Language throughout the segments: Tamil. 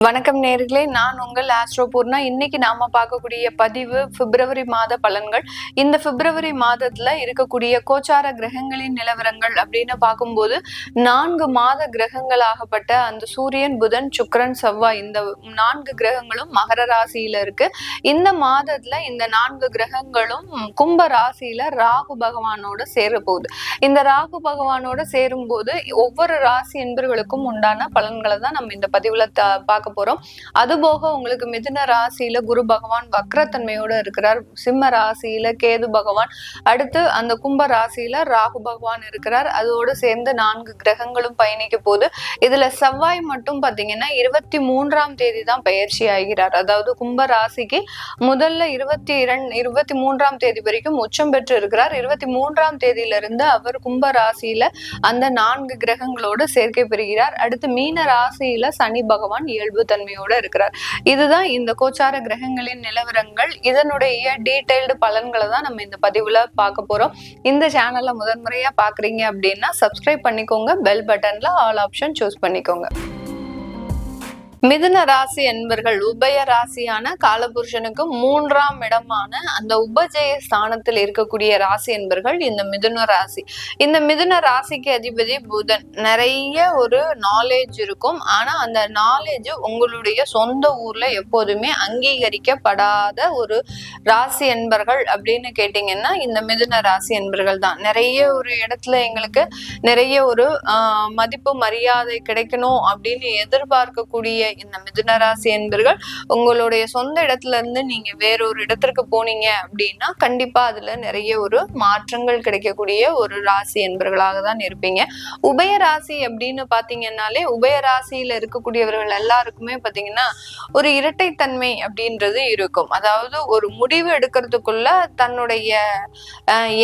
வணக்கம் நேர்களே நான் உங்கள் ஆஸ்ட்ரோ பூர்ணா. இன்னைக்கு நாம பார்க்கக்கூடிய பதிவு பிப்ரவரி மாத பலன்கள். இந்த பிப்ரவரி மாதத்துல இருக்கக்கூடிய கோச்சார கிரகங்களின் நிலவரங்கள் அப்படின்னு பார்க்கும்போது நான்கு மாத கிரகங்களாகப்பட்ட அந்த சூரியன் புதன் சுக்கரன் செவ்வாய் இந்த நான்கு கிரகங்களும் மகர ராசியில இருக்கு. இந்த மாதத்துல இந்த நான்கு கிரகங்களும் கும்ப ராசியில ராகு பகவானோட சேர போகுது இந்த ராகு பகவானோட சேரும்போது ஒவ்வொரு ராசி என்பர்களுக்கும் உண்டான பலன்களை தான் நம்ம இந்த பதிவுல த- பார்க்க போறோம். அதுபோக உங்களுக்கு மிதுன ராசியில குரு பகவான் வக்ரத்தன்மையோட இருக்கிறார். சிம்ம ராசியில கேது பகவான். அடுத்து அந்த கும்ப ராசியில ராகு பகவான் இருக்கிறார். அதோடு சேர்ந்து நான்கு கிரகங்களும் பயணிக்க போது இதுல செவ்வாய் மட்டும் பாத்தீங்கன்னா இருபத்தி மூன்றாம் தேதி தான் பயிற்சி ஆகிறார். அதாவது கும்ப ராசிக்கு முதல்ல இருபத்தி இரண்டு இருபத்தி மூன்றாம் தேதி வரைக்கும் உச்சம் பெற்று இருக்கிறார். இருபத்தி மூன்றாம் தேதியிலிருந்து அவர் கும்ப ராசியில அந்த நான்கு கிரகங்களோடு சேர்க்கை பெறுகிறார். அடுத்து மீன ராசியில சனி பகவான் இயல்பு தன்மையோட இருக்கிறார். இதுதான் இந்த கோச்சார கிரகங்களின் நிலவரங்கள். இதனுடைய டீடைல்டு பலன்களை தான் நம்ம இந்த பதிவுல பார்க்க போறோம். இந்த சேனலை முதன்முறையா பாக்குறீங்க அப்படின்னா சப்ஸ்கிரைப் பண்ணிக்கோங்க. பெல் பட்டன்ல ஆல் ஆப்ஷன் சூஸ் பண்ணிக்கோங்க. மிதுன ராசி என்பர்கள் உபய ராசியான காலபுருஷனுக்கு மூன்றாம் இடமான அந்த உபஜய ஸ்தானத்தில் இருக்கக்கூடிய ராசி என்பர்கள் இந்த மிதுன ராசி. இந்த மிதுன ராசிக்கு அதிபதி புதன். நிறைய ஒரு நாலேஜ் இருக்கும். ஆனா அந்த நாலேஜ் உங்களுடைய சொந்த ஊர்ல எப்போதுமே அங்கீகரிக்கப்படாத ஒரு ராசி என்பர்கள் அப்படின்னு கேட்டீங்கன்னா இந்த மிதுன ராசி என்பர்கள் தான். நிறைய ஒரு இடத்துல எங்களுக்கு நிறைய ஒரு மதிப்பு மரியாதை கிடைக்கணும் அப்படின்னு எதிர்பார்க்கக்கூடிய இந்த மிதுனராசி என்பர்கள் உங்களுடைய சொந்த இடத்துல இருந்து நீங்க வேறொரு இடத்திற்கு போனீங்க அப்படின்னா கண்டிப்பா அதுல நிறைய ஒரு மாற்றங்கள் கிடைக்கக்கூடிய ஒரு ராசி என்பர்களாக தான் இருப்பீங்க. உபய ராசி அப்படின்னு பாத்தீங்கன்னாலே உபய ராசியில இருக்கக்கூடியவர்கள் எல்லாருக்குமே பாத்தீங்கன்னா ஒரு இரட்டைத்தன்மை அப்படின்றது இருக்கும். அதாவது ஒரு முடிவு எடுக்கிறதுக்குள்ள தன்னுடைய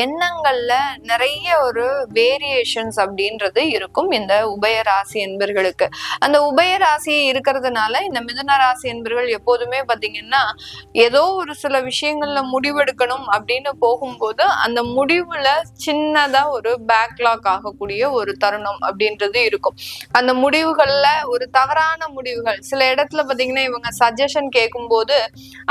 எண்ணங்கள்ல நிறைய ஒரு வேரியேஷன்ஸ் அப்படின்றது இருக்கும் இந்த உபய ராசி என்பர்களுக்கு. அந்த உபய ராசி இருக்கிறதுனால இந்த மிதன ராசி என்பவர்கள் எப்போதுமே பாத்தீங்கன்னா ஏதோ ஒரு சில விஷயங்கள்ல முடிவெடுக்கணும் அப்படின்னு போகும்போது அந்த முடிவுல சின்னதா ஒரு பேக்லாக் ஆகக்கூடிய ஒரு தருணம் அப்படின்றது இருக்கும். அந்த முடிவுகள்ல ஒரு தவறான முடிவுகள் சில இடத்துல பாத்தீங்கன்னா இவங்க சஜஷன் கேட்கும்போது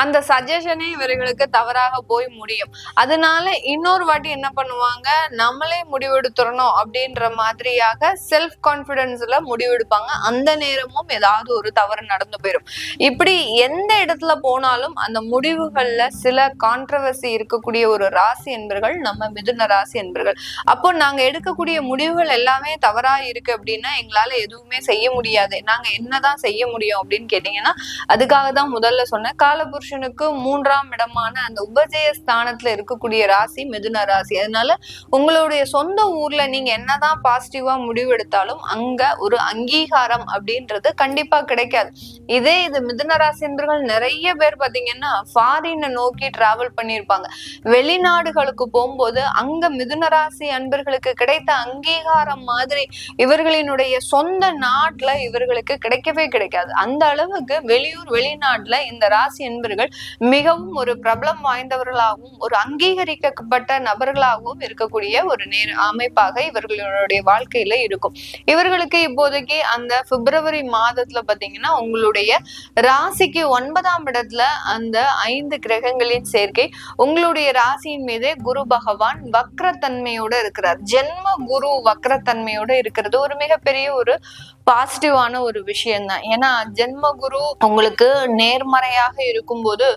அந்த சஜஷனே இவர்களுக்கு தவறாக போய் முடியும். அதனால இன்னொரு வாட்டி என்ன பண்ணுவாங்க நம்மளே முடிவெடுத்துடணும் அப்படின்ற மாதிரியாக செல்ஃப் கான்பிடன்ஸ்ல முடிவெடுப்பாங்க. அந்த நேரமும் ஏதாவது ஒரு தவறு நடந்து போயிடும் இப்படி எந்த இடத்துல போனாலும் அந்த முடிவுகள்ல சில கான்ட்ரவர்சி இருக்கக்கூடிய ஒரு ராசி என்பர்கள் நம்ம மிதுன ராசி என்பர்கள். அப்போ நாங்க எடுக்கக்கூடிய முடிவுகள் எல்லாமே தவறா இருக்கு அப்படின்னா எங்களால எதுவுமே செய்ய முடியாது. நாங்க என்னதான் செய்ய முடியும் அப்படின்னு கேட்டீங்கன்னா அதுக்காக தான் முதல்ல சொன்னேன். காலபுருஷனுக்கு மூன்றாம் இடமான அந்த உபஜய ஸ்தானத்துல இருக்கக்கூடிய ராசி மிதுன ராசி. அதனால உங்களுடைய சொந்த ஊர்ல நீங்க என்னதான் பாசிட்டிவா முடிவெடுத்தாலும் அங்க ஒரு அங்கீகாரம் அப்படின்றது கண்டிப்பா கிடைக்காது. இதே இது மிதுன ராசி என்பர்கள் நிறைய பேர் பாத்தீங்கன்னா ஃபாரினை நோக்கி டிராவல் பண்ணியிருப்பாங்க. வெளிநாடுகளுக்கு போகும்போது அங்க மிதுன ராசி அன்பர்களுக்கு கிடைத்த அங்கீகாரம் மாதிரி இவர்களினுடைய சொந்த நாட்டுல இவர்களுக்கு கிடைக்கவே கிடைக்காது. அந்த அளவுக்கு வெளியூர் வெளிநாட்டுல இந்த ராசி என்பர்கள் மிகவும் ஒரு பிரபலம் வாய்ந்தவர்களாகவும் ஒரு அங்கீகரிக்கப்பட்ட நபர்களாகவும் இருக்கக்கூடிய ஒரு நேர் அமைப்பாக இவர்களுடைய வாழ்க்கையில இருக்கும். இவர்களுக்கு இப்போதைக்கு அந்த பிப்ரவரி மாதத்துல பாத்தீங்கன்னா உங்களுடைய ராசிக்கு ஒன்பதாம் இடத்துல அந்த ஐந்து கிரகங்களின் சேர்க்கை உங்களுடைய ராசியின் மீதே குரு பகவான் வக்ரத்தன்மையோட இருக்கிறார். ஜென்ம குரு வக்ரத்தன்மையோட இருக்கிறது ஒரு மிகப்பெரிய ஒரு பாசிட்டிவான ஒரு விஷயம் தான் ஏன்னா ஜென்ம குரு உங்களுக்கு நேர்மறையாக இருக்கும்போது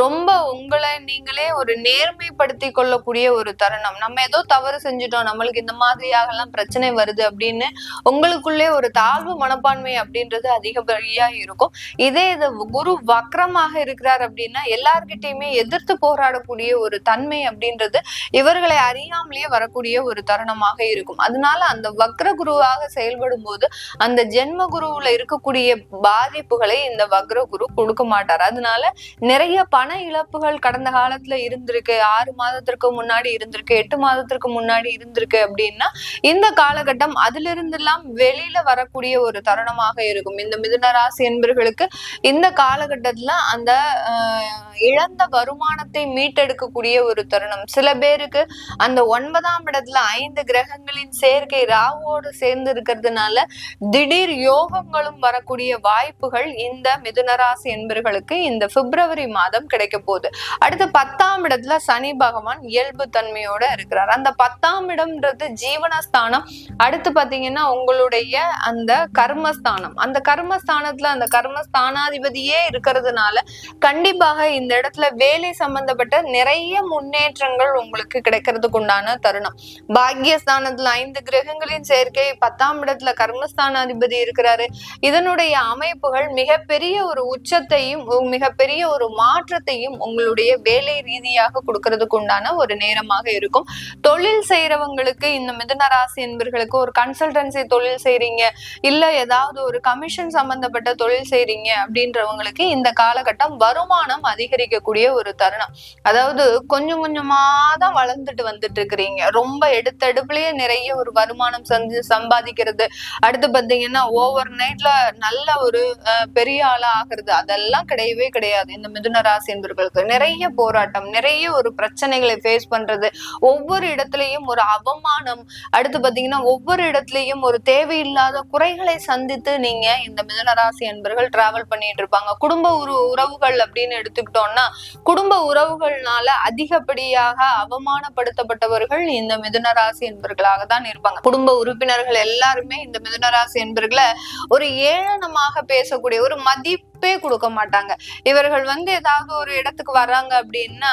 ரொம்ப உங்களை நீங்களே ஒரு நேர்மைப்படுத்தி கொள்ளக்கூடிய ஒரு தருணம். நம்ம ஏதோ தவறு செஞ்சுட்டோம் நம்மளுக்கு இந்த மாதிரியாக எல்லாம் பிரச்சனை வருது அப்படின்னு உங்களுக்குள்ளே ஒரு தாழ்வு மனப்பான்மை அப்படின்றது அதிகப்படியா இருக்கும். இதே இது குரு வக்ரமாக இருக்கிறார் அப்படின்னா எல்லார்கிட்டையுமே எதிர்த்து போராடக்கூடிய ஒரு தன்மை அப்படின்றது இவர்களை அறியாமலேயே வரக்கூடிய ஒரு தருணமாக இருக்கும். அதனால அந்த வக்ர குருவாக செயல்படும் போது அந்த ஜென்ம குருவுல இருக்கக்கூடிய பாதிப்புகளை இந்த வக்ர குரு கொடுக்க மாட்டார். அதனால நிறைய பண இழப்புகள் கடந்த காலத்துல இருந்திருக்கு. ஆறு மாதத்திற்கு முன்னாடி இருந்திருக்கு எட்டு மாதத்திற்கு முன்னாடி இருந்திருக்கு அப்படின்னா இந்த காலகட்டம் அதிலிருந்து எல்லாம் வெளியில வரக்கூடிய ஒரு தருணமாக இருக்கும். இந்த மிதுன ராசி என்பர்களுக்கு இந்த காலகட்டத்துல அந்த இழந்த வருமானத்தை மீட்டெடுக்கக்கூடிய ஒரு தருணம். சில பேருக்கு அந்த ஒன்பதாம் இடத்துல ஐந்து கிரகங்களின் சேர்க்கை ராவோடு சேர்ந்து இருக்கிறதுனால திடீர் யோகங்களும் வரக்கூடிய வாய்ப்புகள் இந்த மிதுனராசி என்பர்களுக்கு இந்த பிப்ரவரி மாதம் கிடைக்க போகுது. அடுத்து பத்தாம் இடத்துல சனி பகவான் இயல்பு தன்மையோட இருக்கிறார். அந்த பத்தாம் இடம்ன்றது ஜீவனஸ்தானம். அடுத்து பாத்தீங்கன்னா உங்களுடைய அந்த கர்மஸ்தானம். அந்த கர்மஸ்தானத்துல அந்த கர்மஸ்தானாதிபதியே இருக்கிறதுனால கண்டிப்பாக இந்த இடத்துல வேலை சம்பந்தப்பட்ட நிறைய முன்னேற்றங்கள் உங்களுக்கு கிடைக்கிறதுக்கு உண்டான தருணம். பாக்யஸ்தானத்துல ஐந்து கிரகங்களின் சேர்க்கை பத்தாம் இடத்துல ஜனாதிபதி இருக்கிறாரு. இதனுடைய அமைப்புகள் மிகப்பெரிய ஒரு உச்சத்தையும் மிகப்பெரிய ஒரு மாற்றத்தையும் உங்களுடைய வேலை ரீதியாக கொடுக்கறதுக்கு உண்டான ஒரு நேரமாக இருக்கும். தொழில் செய்யறவங்களுக்கு இந்த மிதன ராசி என்பர்களுக்கு ஒரு கன்சல்டன்சி தொழில் செய்றீங்க இல்ல ஏதாவது ஒரு கமிஷன் சம்பந்தப்பட்ட தொழில் செய்றீங்க அப்படின்றவங்களுக்கு இந்த காலகட்டம் வருமானம் அதிகரிக்கக்கூடிய ஒரு தருணம். அதாவது கொஞ்சம் கொஞ்சமா தான் வளர்ந்துட்டு வந்துட்டு இருக்கிறீங்க. ரொம்ப எடுத்தடுப்புலயே நிறைய ஒரு வருமானம் சம்பாதிக்கிறது அடுத்து பாத்தீங்கன்னா ஓவர் நைட்ல நல்ல ஒரு பெரிய ஆளா ஆகுறது அதெல்லாம் கிடையவே கிடையாது. இந்த மிதுன ராசி என்பவர்களுக்கு நிறைய போராட்டம் நிறைய ஒரு பிரச்சனைகளை ஃபேஸ் பண்றது. ஒவ்வொரு இடத்துலயும் ஒரு அவமானம். அடுத்து பாத்தீங்கன்னா ஒவ்வொரு இடத்துலயும் ஒரு தேவையில்லாத குறைகளை சந்தித்து நீங்க இந்த மிதுன ராசி என்பர்கள் டிராவல் பண்ணிட்டு இருப்பாங்க. குடும்ப உரு உறவுகள் அப்படின்னு எடுத்துக்கிட்டோம்னா குடும்ப உறவுகள்னால அதிகப்படியாக அவமானப்படுத்தப்பட்டவர்கள் இந்த மிதுன ராசி என்பர்களாக தான் இருப்பாங்க. குடும்ப உறுப்பினர்கள் எல்லாருமே இந்த மிதுன ராசி என்பர்களை ஒரு ஏளனமாக பேசக்கூடிய ஒரு மதிப்பே கொடுக்க மாட்டாங்க. இவர்கள் வந்து ஏதாவது ஒரு இடத்துக்கு வர்றாங்க அப்படின்னா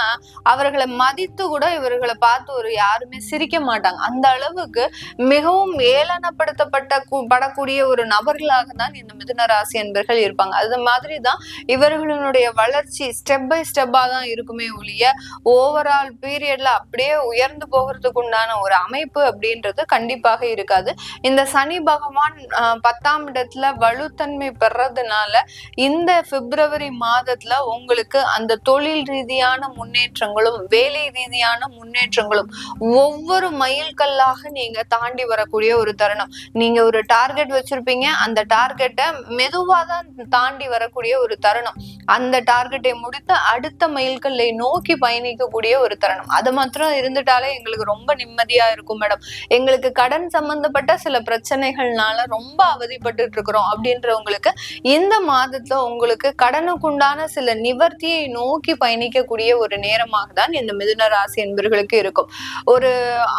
அவர்களை மதித்து கூட இவர்களை பார்த்து ஒரு யாருமே சிரிக்க மாட்டாங்க. அந்த அளவுக்கு மிகவும் ஏளனப்படுத்தப்பட்ட படக்கூடிய ஒரு நபர்களாக தான் இந்த மிதுன ராசி என்பர்கள் இருப்பாங்க. அது மாதிரி தான் இவர்களுடைய வளர்ச்சி ஸ்டெப் பை ஸ்டெப்பா தான் இருக்குமே ஒழிய ஓவரால் பீரியட்ல அப்படியே உயர்ந்து போகிறதுக்கு உண்டான ஒரு அமைப்பு அப்படின்றது கண்டிப்பாக இருக்காது. இந்த சனி பகவான் பத்தாம் இடத்துல வலுத்தன்மை பெறதுனால இந்த பிப்ரவரி மாதத்துல உங்களுக்கு அந்த தொழில் ரீதியான முன்னேற்றங்களும் வேலை ரீதியான முன்னேற்றங்களும் ஒவ்வொரு மைல்கல்லாக நீங்க தாண்டி வரக்கூடிய ஒரு தருணம். நீங்க ஒரு டார்கெட் வச்சிருப்பீங்க. அந்த டார்கெட்டை மெதுவாக தான் தாண்டி வரக்கூடிய ஒரு தருணம். அந்த டார்கெட்டை முடித்து அடுத்த மைல்கல்லை நோக்கி பயணிக்கக்கூடிய ஒரு தருணம். அது மாத்திரம் இருந்துட்டாலே எங்களுக்கு ரொம்ப நிம்மதியா இருக்கும் மேடம் எங்களுக்கு கடன் சம்பந்தப்பட்ட சில பிரச்சனைகள்னால ரொம்ப அவதிப்பட்டு இருக்கிறோம் அப்படின்றவங்களுக்கு இந்த மாதத்துல உங்களுக்கு கடனுக்குண்டான சில நிவர்த்தியை நோக்கி பயணிக்கக்கூடிய ஒரு நேரமாக தான் இந்த மிதுன ராசி என்பர்களுக்கு இருக்கும். ஒரு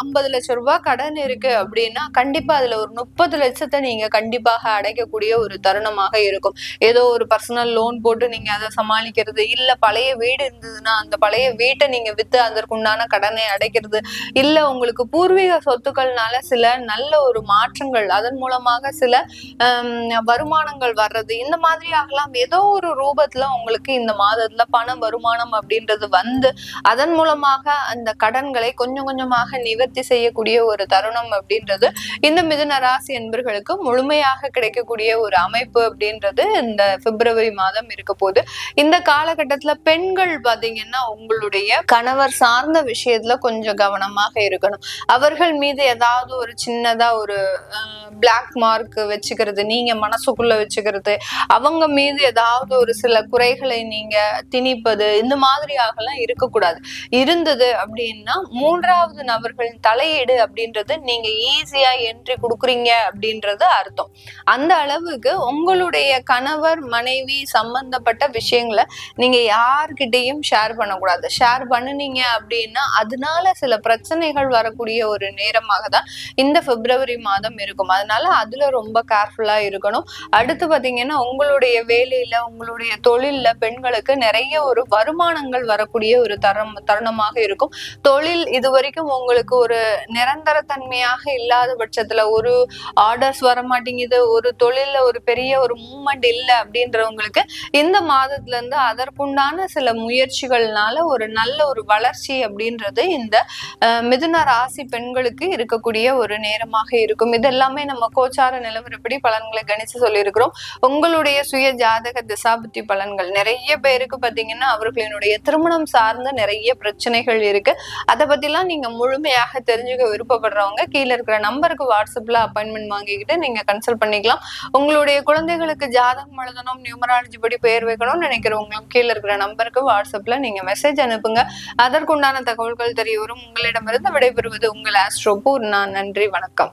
ஐம்பது லட்சம் ரூபாய் கடன் இருக்கு அப்படின்னா கண்டிப்பா அதுல ஒரு முப்பது லட்சத்தை நீங்க கண்டிப்பாக அடைக்கக்கூடிய ஒரு தருணமாக இருக்கும். ஏதோ ஒரு பர்சனல் லோன் போட்டு நீங்க அதை சமாளிக்கிறது. இல்ல பழைய வீடு இருந்ததுன்னா அந்த பழைய வீட்டை நீங்க வித்து அதற்குண்டான கடனை அடைக்கிறது. இல்ல உங்களுக்கு பூர்வீக சொத்துக்கள்னால சில நல்ல ஒரு மாற்றங்கள் அதன் மூலமாக சில வருமானங்கள் வர்றது. இந்த மாதிரி ஆகலாம். ஏதோ ஒரு ரூபத்துல உங்களுக்கு இந்த மாதத்துல பண வருமானம் அப்படின்றது வந்து அதன் மூலமாக அந்த கடன்களை கொஞ்சம் கொஞ்சமாக நிவர்த்தி செய்யக்கூடிய ஒரு தருணம் அப்படின்றது இந்த மிதுன ராசி என்பர்களுக்கு முழுமையாக கிடைக்கக்கூடிய ஒரு அமைப்பு அப்படின்றது இந்த பிப்ரவரி மாதம் இருக்க போது. இந்த காலகட்டத்துல பெண்கள் பாத்தீங்கன்னா உங்களுடைய கணவர் சார்ந்த விஷயத்துல கொஞ்சம் கவனமாக இருக்கணும். அவர்கள் மீது ஏதாவது ஒரு சின்னதா ஒரு பிளாக் மார்க் வச்சுக்கிறது நீங்க மனசுக்குள்ள வச்சுக்கிறது அவங்க மீது ஏதாவது ஒரு சில குறைகளை நீங்க திணிப்பது இந்த மாதிரியாகலாம் இருக்கக்கூடாது. இருந்தது அப்படின்னா மூன்றாவது நபர்களின் தலையீடு அப்படின்றது நீங்க ஈஸியா என்ட்ரி கொடுக்குறீங்க அப்படின்றது அர்த்தம். அந்த அளவுக்கு உங்களுடைய கணவர் மனைவி சம்பந்தப்பட்ட விஷயங்களை நீங்க யார்கிட்டையும் ஷேர் பண்ணக்கூடாது. ஷேர் பண்ணுனீங்க அப்படின்னா அதனால சில பிரச்சனைகள் வரக்கூடிய ஒரு நேரமாக தான் இந்த பிப்ரவரி மாதம் இருக்கும். அதனால அதுல ரொம்ப கேர்ஃபுல்லா இருக்கணும். அடுத்து பாத்தீங்கன்னா உங்களுடைய வேலையில உங்களுடைய தொழில்ல பெண்களுக்கு நிறைய ஒரு வருமானங்கள் வரக்கூடிய ஒரு தரம் தருணமாக இருக்கும். தொழில் இது வரைக்கும் உங்களுக்கு ஒரு நிரந்தர தன்மையாக இல்லாத பட்சத்துல ஒரு ஆர்டர்ஸ் வர மாட்டேங்குது ஒரு தொழில்ல ஒரு பெரிய ஒரு மூமெண்ட் இல்லை அப்படின்றவங்களுக்கு இந்த மாதத்துல இருந்து அதற்குண்டான சில முயற்சிகள்னால ஒரு நல்ல ஒரு வளர்ச்சி அப்படின்றது இந்த மிதுன ராசி பெண்களுக்கு இருக்கக்கூடிய ஒரு நேரமாக இருக்கும். இது எல்லாமே நம்ம கோச்சார நிலவரப்படி பலன்களை கணிச்சு சொல்லியிருக்கிறோம். உங்களுடைய சுய ஜாதக திசாபுத்தி பலன்கள். நிறைய பேருக்கு பாத்தீங்கன்னா அவர்களினுடைய திருமணம் சார்ந்த நிறைய பிரச்சனைகள் இருக்கு. அதை பத்திலாம் நீங்க முழுமையாக தெரிஞ்சுக்க விருப்பப்படுறவங்க கீழே இருக்கிற நம்பருக்கு வாட்ஸ்அப்ல அப்பாயின்மெண்ட் வாங்கிக்கிட்டு நீங்க கன்சல்ட் பண்ணிக்கலாம். உங்களுடைய குழந்தைகளுக்கு ஜாதகம் எழுதணும் நியூமராலஜி படி பெயர் வைக்கணும்னு நினைக்கிறவங்களும் கீழே இருக்கிற நம்பருக்கு வாட்ஸ்அப்ல நீங்க மெசேஜ் அனுப்புங்க. அதற்குண்டான தகவல்கள் தெரிய வரும் உங்களிடமிருந்து விடைபெறுவது உங்கள் ஆஸ்ட்ரோபூர் நான் நன்றி. வணக்கம்.